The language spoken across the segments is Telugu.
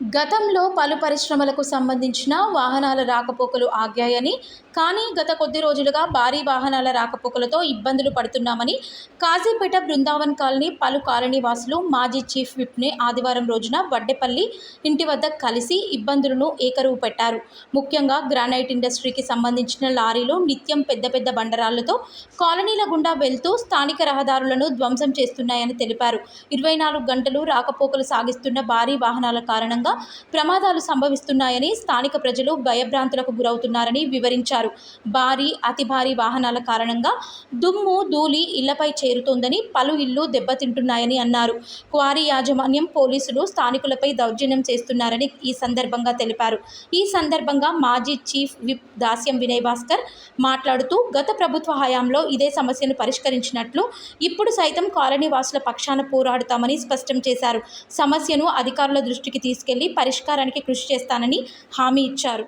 గతంలో పలు పరిశ్రమలకు సంబంధించిన వాహనాల రాకపోకలు ఆగాయని కానీ గత కొద్ది రోజులుగా భారీ వాహనాల రాకపోకలతో ఇబ్బందులు పడుతున్నామని కాజీపేట బృందావన్ కాలనీ పలు కాలనీ వాసులు మాజీ చీఫ్ విప్ని ఆదివారం రోజున వడ్డెపల్లి ఇంటి వద్ద కలిసి ఇబ్బందులను ఏకరువు పెట్టారు. ముఖ్యంగా గ్రానైట్ ఇండస్ట్రీకి సంబంధించిన లారీలు నిత్యం పెద్ద పెద్ద బండరాళ్ళతో కాలనీల గుండా వెళ్తూ స్థానిక రహదారులను ధ్వంసం చేస్తున్నాయని తెలిపారు. ఇరవై నాలుగు గంటలు రాకపోకలు సాగిస్తున్న భారీ వాహనాల కారణంగా ప్రమాదాలు సంభవిస్తున్నాయని స్థానిక ప్రజలు భయభ్రాంతులకు గురవుతున్నారని వివరించారు. భారీ అతి భారీ వాహనాల కారణంగా దుమ్ము ధూళి ఇళ్ళపై చేరుతోందని పలు ఇళ్ళు దెబ్బతింటున్నాయని అన్నారు. క్వారీ యాజమాన్యం పోలీసులు స్థానికులపై దౌర్జన్యం చేస్తున్నారని ఈ సందర్భంగా తెలిపారు. ఈ సందర్భంగా మాజీ చీఫ్ విప్ దాస్యం వినయ్ భాస్కర్ మాట్లాడుతూ గత ప్రభుత్వ హయాంలో ఇదే సమస్యను పరిష్కరించినట్లు ఇప్పుడు సైతం కాలనీ వాసుల పక్షాన పోరాడుతామని స్పష్టం చేశారు. సమస్యను అధికారుల దృష్టికి తీసుకెళ్ళి పరిష్కారానికి కృషి చేస్తానని హామీ ఇచ్చారు.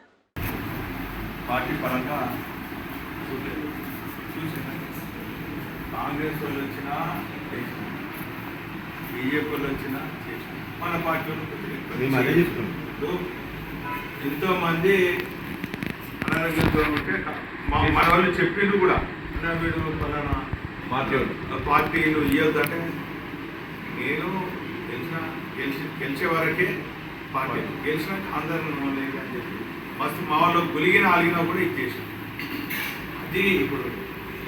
పార్టీ పరంగా కాంగ్రెస్ వాళ్ళు వచ్చినా చేసిన బీజేపీ వాళ్ళు వచ్చినా చేసిన మన పార్టీ వాళ్ళు అనారోగ్యంతో ఉంటే మన వాళ్ళు చెప్పిండ్రు కూడా. అన్న వీడు పలానా పార్టీ వాళ్ళు. పార్టీలు ఇవ్వద్దంటే నేను గెలిచిన గెలిచి గెలిచే వరకే పార్టీ గెలిచినాక అందరూ లేదు అని చెప్పి మస్తు మా వాళ్ళు గులిగిన అలిగినా కూడా ఇచ్చేసి అది ఇప్పుడు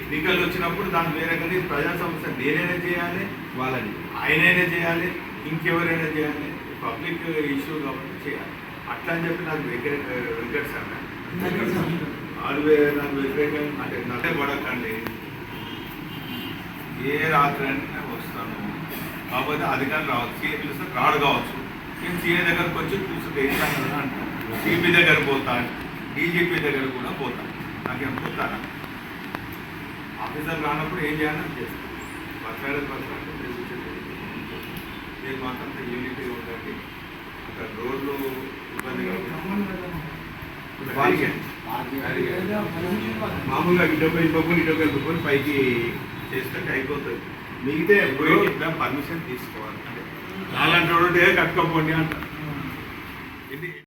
ఎన్నికలు వచ్చినప్పుడు దాని వేరే కానీ ప్రజా సమస్య. నేనైనా చేయాలి వాళ్ళని ఆయనైనా చేయాలి ఇంకెవరైనా చేయాలి. పబ్లిక్ ఇష్యూ కాబట్టి చేయాలి. అట్లా అని చెప్పి నాకు వెంకట వెంకట సార్ అది నాకు వ్యతిరేకంగా అంటే నటే పడకండి. ఏ రాత్రి అంటే వస్తాను. కాకపోతే అధికారులు రావచ్చు సీఏ పిలిస్తే రాడు కావచ్చు. నేను సీఏ దగ్గరకు వచ్చి కూర్చుంటే ఏంటన్నా కదా అంటాను సిపి దగ్గర పోతాను డీజీపీ దగ్గర కూడా పోతాను నాకేం పోతానా ఆఫీసర్ రానప్పుడు ఏం చేయాలని చేస్తాను మాట్లాడేది మాట్లాడితే నేను మాత్రం యూనిటీ ఉండండి అక్కడ రోడ్లు ఇబ్బంది మామూలుగా ఇటొక ఇంకొకరు ఇటొక ఇంకొకరు పైకి చేస్తే అయిపోతుంది మిగితే పర్మిషన్ తీసుకోవాలి. అంటే అలాంటి వాడు కట్టుకోపోండి అంటారు.